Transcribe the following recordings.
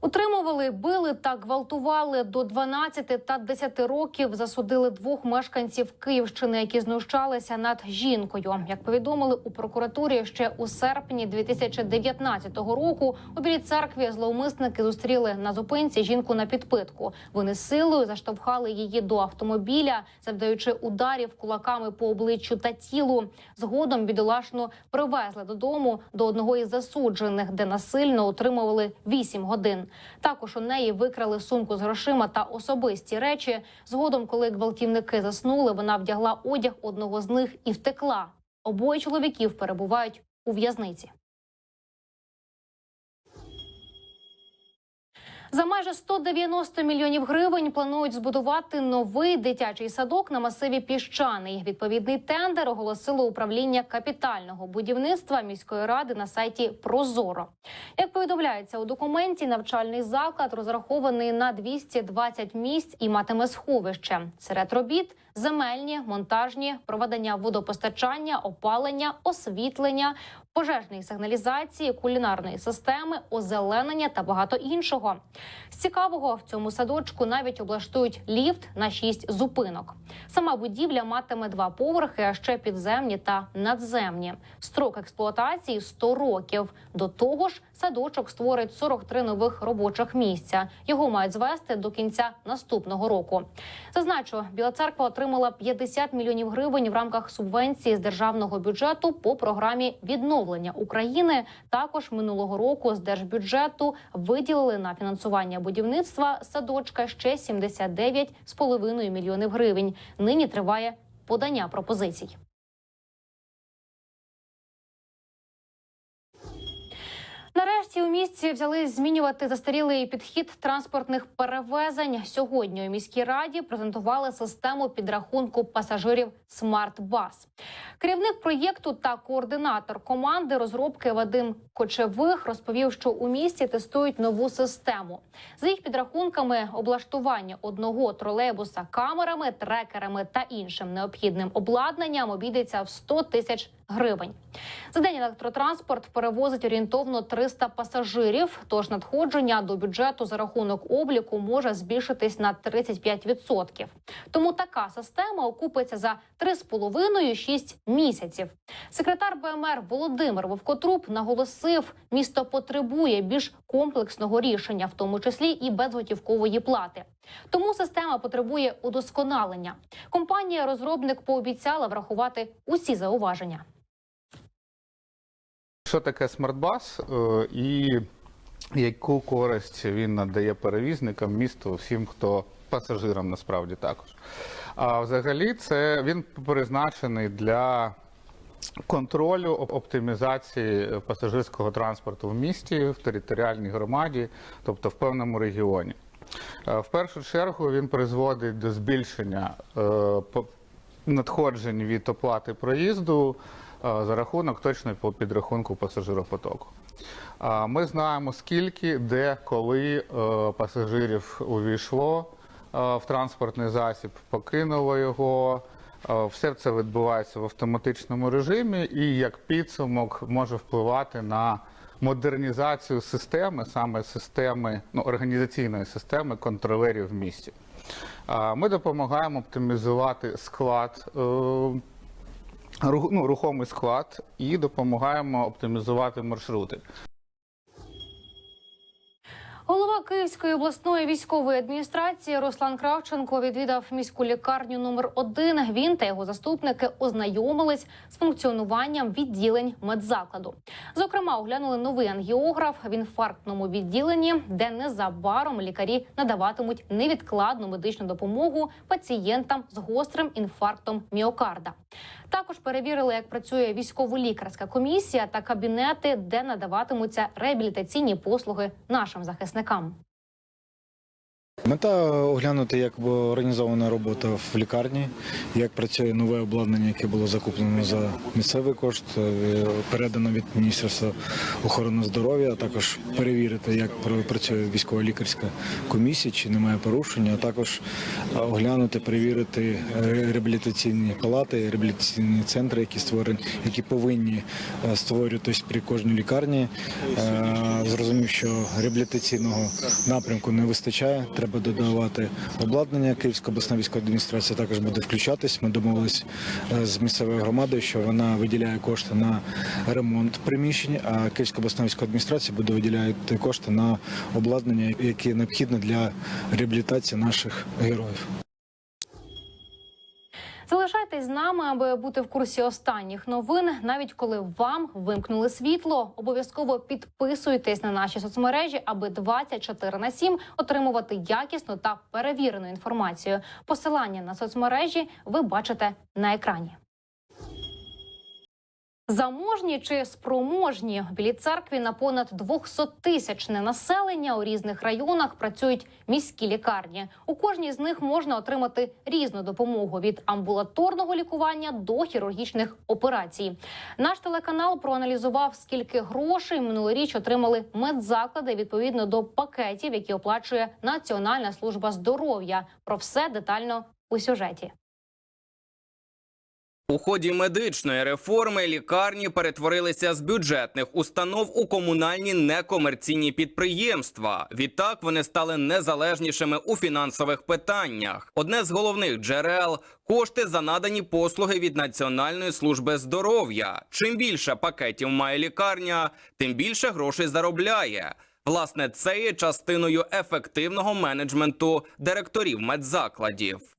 Утримували, били та гвалтували до 12 та 10 років. Засудили двох мешканців Київщини, які знущалися над жінкою. Як повідомили у прокуратурі, ще у серпні 2019 року у білій церкві зловмисники зустріли на зупинці жінку на підпитку. Вони силою заштовхали її до автомобіля, завдаючи ударів кулаками по обличчю та тілу. Згодом бідолашну привезли додому до одного із засуджених, де насильно утримували 8 годин. Також у неї викрали сумку з грошима та особисті речі. Згодом, коли гвалтівники заснули, вона вдягла одяг одного з них і втекла. Обоє чоловіків перебувають у в'язниці. За майже 190 мільйонів гривень планують збудувати новий дитячий садок на масиві піщаний. Відповідний тендер оголосило управління капітального будівництва міської ради на сайті Прозоро. Як повідомляється у документі, навчальний заклад розрахований на 220 місць і матиме сховище. Серед робіт земельні, монтажні, проведення водопостачання, опалення, освітлення, пожежної сигналізації, кулінарної системи, озеленення та багато іншого. З цікавого в цьому садочку навіть облаштують ліфт на шість зупинок. Сама будівля матиме два поверхи, а ще підземні та надземні. Строк експлуатації 100 років. До того ж, садочок створить 43 нових робочих місця. Його мають звести до кінця наступного року. Зазначу, Біла церква отримала 50 мільйонів гривень в рамках субвенції з державного бюджету по програмі відновлення України. Також минулого року з держбюджету виділили на фінансування будівництва садочка ще 79,5 мільйонів гривень. Нині триває подання пропозицій. Нарешті у місті взяли змінювати застарілий підхід транспортних перевезень. Сьогодні у міській раді презентували систему підрахунку пасажирів «Смарт-Бас». Керівник проєкту та координатор команди розробки Вадим Кочевих розповів, що у місті тестують нову систему. За їх підрахунками, облаштування одного тролейбуса камерами, трекерами та іншим необхідним обладнанням обійдеться в 100 тисяч гривень. За день електротранспорт перевозить орієнтовно 300 пасажирів. Тож надходження до бюджету за рахунок обліку може збільшитись на 35%. Тому така система окупиться за 3,5-6 місяців. Секретар БМР Володимир Вовкотруб наголосив, місто потребує більш комплексного рішення, в тому числі і безготівкової плати. Тому система потребує удосконалення. Компанія розробник пообіцяла врахувати усі зауваження. Що таке смартбас е, і яку користь він надає перевізникам, місту, всім, хто пасажирам насправді також. А взагалі, це він призначений для контролю оптимізації пасажирського транспорту в місті, в територіальній громаді, тобто в певному регіоні. Е, В першу чергу він призводить до збільшення е, надходжень від оплати проїзду за рахунок точно по підрахунку пасажиропотоку. Ми знаємо, скільки, де, коли е, пасажирів увійшло е, в транспортний засіб, покинуло його. Е, Все це відбувається в автоматичному режимі і як підсумок може впливати на модернізацію системи, саме системи ну, організаційної системи контролерів в місті. Ми допомагаємо оптимізувати склад, е, ну, рухомий склад, і допомагаємо оптимізувати маршрути. Голова Київської обласної військової адміністрації Руслан Кравченко відвідав міську лікарню номер 1 Він та його заступники ознайомились з функціонуванням відділень медзакладу. Зокрема, оглянули новий ангіограф в інфарктному відділенні, де незабаром лікарі надаватимуть невідкладну медичну допомогу пацієнтам з гострим інфарктом міокарда. Також перевірили, як працює військово-лікарська комісія та кабінети, де надаватимуться реабілітаційні послуги нашим захисникам захисникам. Мета оглянути, як організована робота в лікарні, як працює нове обладнання, яке було закуплено за місцевий кошт, е, передано від Міністерства охорони здоров'я, а також перевірити, як працює військово-лікарська комісія, чи немає порушення, а також е, оглянути, перевірити е, реабілітаційні палати, реабілітаційні центри, які створені, які повинні створюватись при кожній лікарні. Зрозумів, що реабілітаційного напрямку не вистачає. Треба додавати обладнання. Київська обласна військова адміністрація також буде включатись. Ми домовились е, з місцевою громадою, що вона виділяє кошти на ремонт приміщень, а Київська обласна військова адміністрація буде виділяти кошти на обладнання, яке необхідне для реабілітації наших героїв. Залишайтесь з нами, аби бути в курсі останніх новин. Навіть коли вам вимкнули світло, обов'язково підписуйтесь на наші соцмережі, аби 24 на 7 отримувати якісну та перевірену інформацію. Посилання на соцмережі ви бачите на екрані. Заможні чи спроможні в Білій церкві на понад 200-тисячне населення у різних районах працюють міські лікарні. У кожній з них можна отримати різну допомогу від амбулаторного лікування до хірургічних операцій. Наш телеканал проаналізував, скільки грошей минулоріч отримали медзаклади відповідно до пакетів, які оплачує Національна служба здоров'я. Про все детально у сюжеті. У ході медичної реформи лікарні перетворилися з бюджетних установ у комунальні некомерційні підприємства. Відтак вони стали незалежнішими у фінансових питаннях. Одне з головних джерел кошти за надані послуги від Національної служби здоров'я. Чим більше пакетів має лікарня, тим більше грошей заробляє. Власне, це є частиною ефективного менеджменту директорів медзакладів.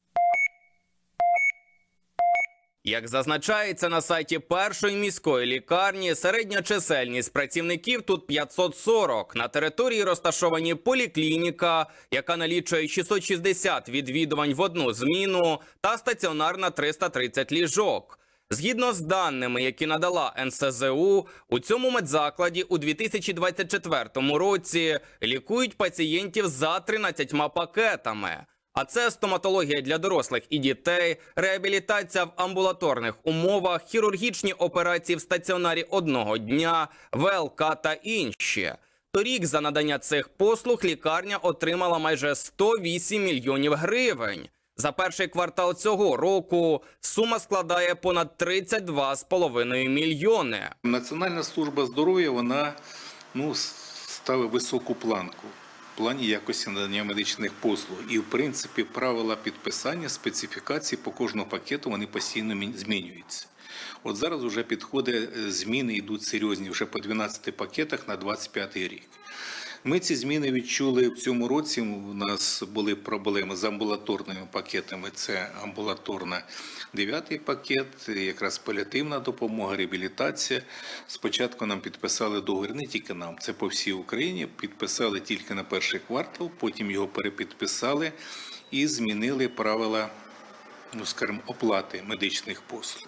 Як зазначається на сайті першої міської лікарні, середня чисельність працівників тут 540. На території розташовані поліклініка, яка налічує 660 відвідувань в одну зміну, та стаціонарна 330 ліжок. Згідно з даними, які надала НСЗУ, у цьому медзакладі у 2024 році лікують пацієнтів за 13 пакетами. А це стоматологія для дорослих і дітей, реабілітація в амбулаторних умовах, хірургічні операції в стаціонарі одного дня, ВЛК та інші. Торік за надання цих послуг лікарня отримала майже 108 мільйонів гривень. За перший квартал цього року сума складає понад 32,5 мільйони. Національна служба здоров'я вона ну, ставить високу планку плані якості надання медичних послуг. І, в принципі, правила підписання специфікації по кожному пакету вони постійно змінюються. От зараз вже підходи е, зміни йдуть серйозні вже по 12 пакетах на 25 рік. Ми ці зміни відчули в цьому році. У нас були проблеми з амбулаторними пакетами. Це амбулаторна дев'ятий пакет, якраз паліативна допомога, реабілітація. Спочатку нам підписали договір не тільки нам, це по всій Україні. Підписали тільки на перший квартал, потім його перепідписали і змінили правила, ну скажімо, оплати медичних послуг.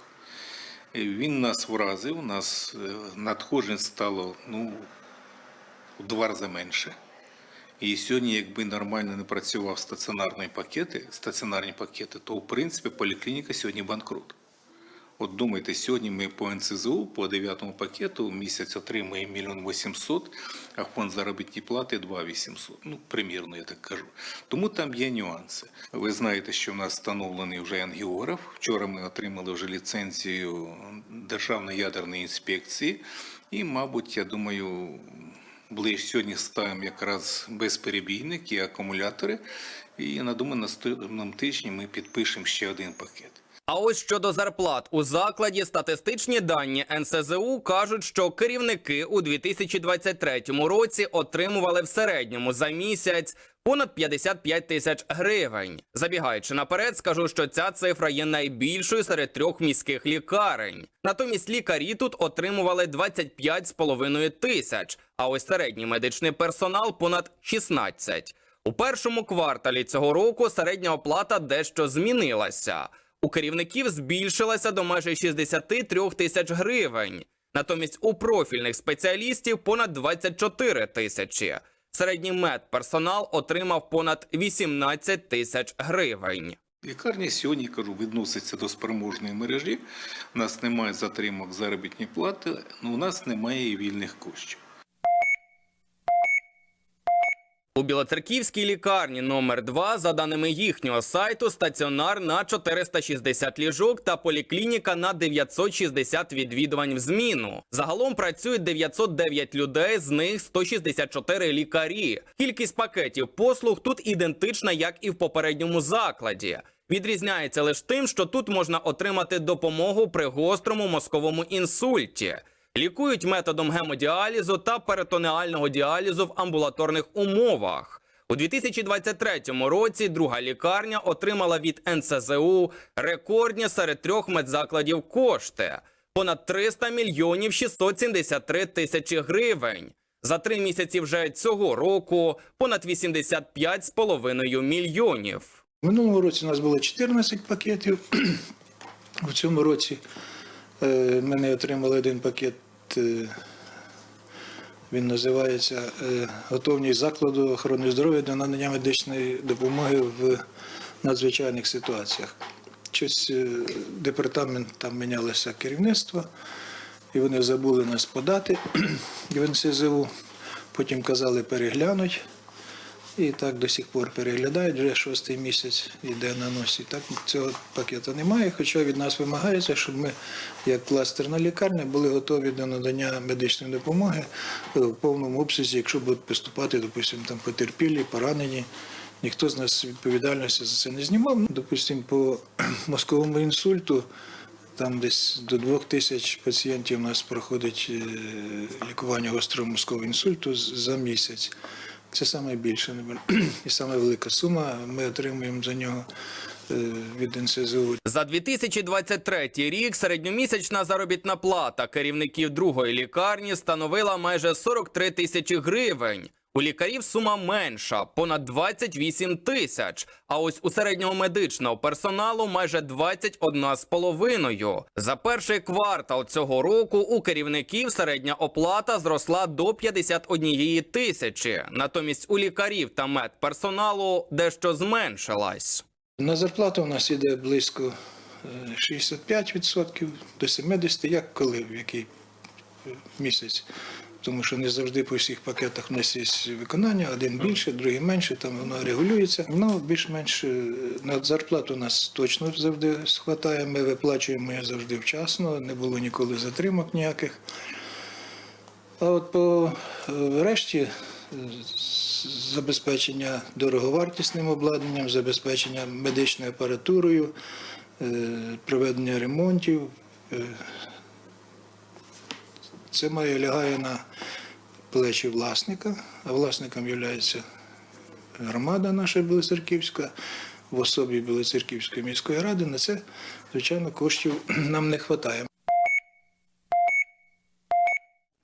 Він нас вразив, у нас е, надходжень стало ну, в два рази менше. І сьогодні, якби нормально не працював стаціонарні пакети, стаціонарні пакети, то в принципі поліклініка сьогодні банкрут. От думайте, сьогодні ми по НСЗУ по дев'ятому пакету в місяць отримуємо мільйон 800, а фонд заробітні плати 2 800. Ну, примірно, я так кажу. Тому там є нюанси. Ви знаєте, що в нас встановлений вже ангіограф. Вчора ми отримали вже ліцензію Державної ядерної інспекції. І, мабуть, я думаю, ближче сьогодні ставимо якраз безперебійник і акумулятори. І я думаю, на наступному тижні ми підпишемо ще один пакет. А ось щодо зарплат у закладі статистичні дані НСЗУ кажуть, що керівники у 2023 році отримували в середньому за місяць понад 55 тисяч гривень. Забігаючи наперед, скажу, що ця цифра є найбільшою серед трьох міських лікарень. Натомість лікарі тут отримували 25,5 тисяч, а ось середній медичний персонал понад 16. У першому кварталі цього року середня оплата дещо змінилася. У керівників збільшилася до майже 63 тисяч гривень. Натомість у профільних спеціалістів понад 24 тисячі. Середній медперсонал отримав понад 18 тисяч гривень. Лікарня сьогодні кажу, відноситься до спроможної мережі. У нас немає затримок заробітної плати, але у нас немає і вільних коштів. У Білоцерківській лікарні номер 2 за даними їхнього сайту, стаціонар на 460 ліжок та поліклініка на 960 відвідувань в зміну. Загалом працюють 909 людей, з них 164 лікарі. Кількість пакетів послуг тут ідентична, як і в попередньому закладі. Відрізняється лише тим, що тут можна отримати допомогу при гострому мозковому інсульті. Лікують методом гемодіалізу та перитонеального діалізу в амбулаторних умовах. У 2023 році друга лікарня отримала від НСЗУ рекордні серед трьох медзакладів кошти понад 300 мільйонів 673 тисячі гривень. За три місяці вже цього року понад 85,5 мільйонів. В минулому році у нас було 14 пакетів. У цьому році ми не отримали один пакет. е, Він називається е, Готовність закладу охорони здоров'я до надання медичної допомоги в надзвичайних ситуаціях. Щось е, департамент там мінялося керівництво, і вони забули нас подати в НСЗУ. Потім казали переглянуть. І так до сих пор переглядають, вже шостий місяць йде на носі. Так цього пакету немає, хоча від нас вимагається, щоб ми, як кластерна лікарня, були готові до надання медичної допомоги е, в повному обсязі, якщо будуть поступати, допустимо, там потерпілі, поранені. Ніхто з нас відповідальності за це не знімав. Ну, Допустимо, по мозковому інсульту там десь до двох тисяч пацієнтів у нас проходить е, лікування гострого мозкового інсульту за місяць. Це саме більше і саме велика сума. Ми отримуємо за нього е, від НСЗУ За 2023 рік середньомісячна заробітна плата керівників другої лікарні становила майже 43 тисячі гривень. У лікарів сума менша понад 28 тисяч. А ось у середнього медичного персоналу майже 21 з половиною. За перший квартал цього року у керівників середня оплата зросла до 51 тисячі. Натомість у лікарів та медперсоналу дещо зменшилась. На зарплату у нас іде близько е, 65% до 70%, як коли, в який е, місяць. Тому що не завжди по всіх пакетах у нас є виконання, один більше, другий менше, там воно регулюється. Воно більш-менш е, на зарплату нас точно завжди схватає. Ми виплачуємо її завжди вчасно, не було ніколи затримок ніяких. А от по е, решті е, забезпечення дороговартісним обладнанням, забезпечення медичною апаратурою, проведення ремонтів. Це має лягає на плечі власника, а власником є громада наша Білоцерківська, в особі Білоцерківської міської ради. На це, звичайно, коштів нам не вистачає.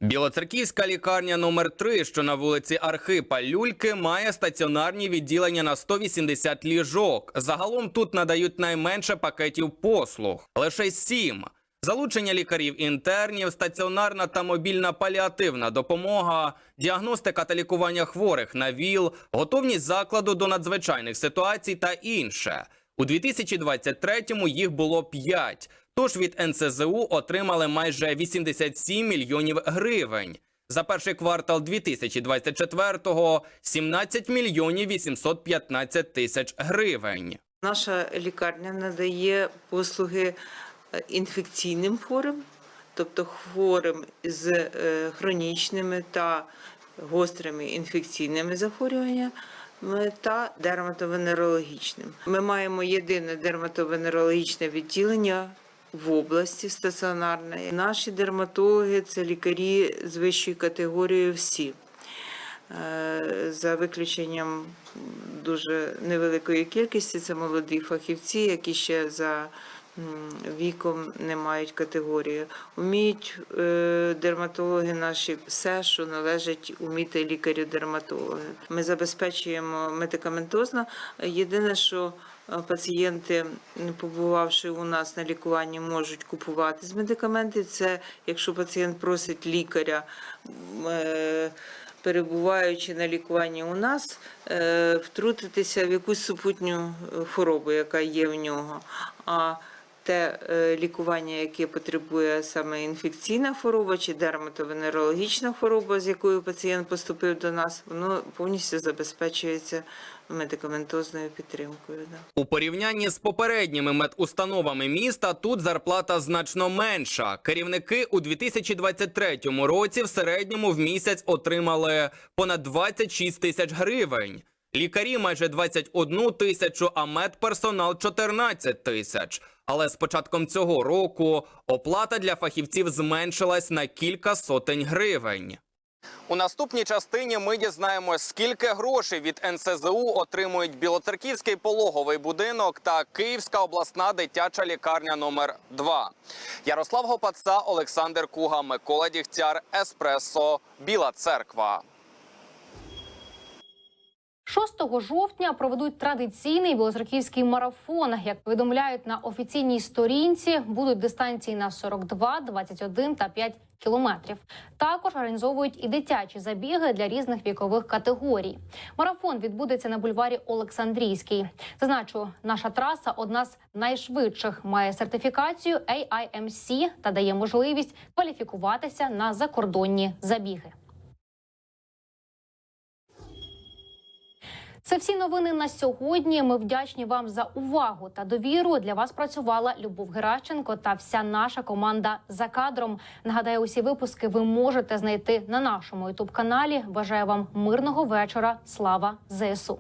Білоцерківська лікарня номер 3 що на вулиці Архипа Люльки, має стаціонарні відділення на 180 ліжок. Загалом тут надають найменше пакетів послуг лише 7. Залучення лікарів-інтернів, стаціонарна та мобільна паліативна допомога, діагностика та лікування хворих на ВІЛ, готовність закладу до надзвичайних ситуацій та інше. У 2023-му їх було 5, тож від НСЗУ отримали майже 87 мільйонів гривень. За перший квартал 2024-го – 17 мільйонів 815 тисяч гривень. Наша лікарня надає послуги інфекційним хворим, тобто хворим з е, хронічними та гострими інфекційними захворюваннями та дерматовенерологічним. Ми маємо єдине дерматовенерологічне відділення в області стаціонарне. Наші дерматологи це лікарі з вищою категорією всі. Е, за виключенням дуже невеликої кількості. Це молоді фахівці, які ще за віком не мають категорії. Уміють е, дерматологи наші все, що належить уміти лікарю-дерматологи. Ми забезпечуємо медикаментозно. Єдине, що е, Пацієнти, побувавши у нас на лікуванні, можуть купувати з медикаменти. Це якщо пацієнт просить лікаря е, перебуваючи на лікуванні у нас, втрутитися в якусь супутню хворобу, яка є в нього. А те е, лікування, яке потребує саме інфекційна хвороба чи дерматовенерологічна хвороба, з якою пацієнт поступив до нас, воно повністю забезпечується медикаментозною підтримкою. Да. У порівнянні з попередніми медустановами міста тут зарплата значно менша. Керівники у 2023 році в середньому в місяць отримали понад 26 тисяч гривень. Лікарі майже 21 тисячу, а медперсонал 14 тисяч. Але з початком цього року оплата для фахівців зменшилась на кілька сотень гривень. У наступній частині ми дізнаємось, скільки грошей від НСЗУ отримують Білоцерківський пологовий будинок та Київська обласна дитяча лікарня номер 2 Ярослав Гопаца, Олександр Куга, Микола Дігтяр, Еспресо, Біла Церква. 6 жовтня проведуть традиційний білозерківський марафон. Як повідомляють на офіційній сторінці, будуть дистанції на 42, 21 та 5 кілометрів. Також організовують і дитячі забіги для різних вікових категорій. Марафон відбудеться на бульварі Олександрійський. Зазначу, наша траса одна з найшвидших, має сертифікацію AIMC та дає можливість кваліфікуватися на закордонні забіги. Це всі новини на сьогодні. Ми вдячні вам за увагу та довіру. Для вас працювала Любов Геращенко та вся наша команда за кадром. Нагадаю, усі випуски ви можете знайти на нашому ютуб каналі. Бажаю вам мирного вечора. Слава ЗСУ.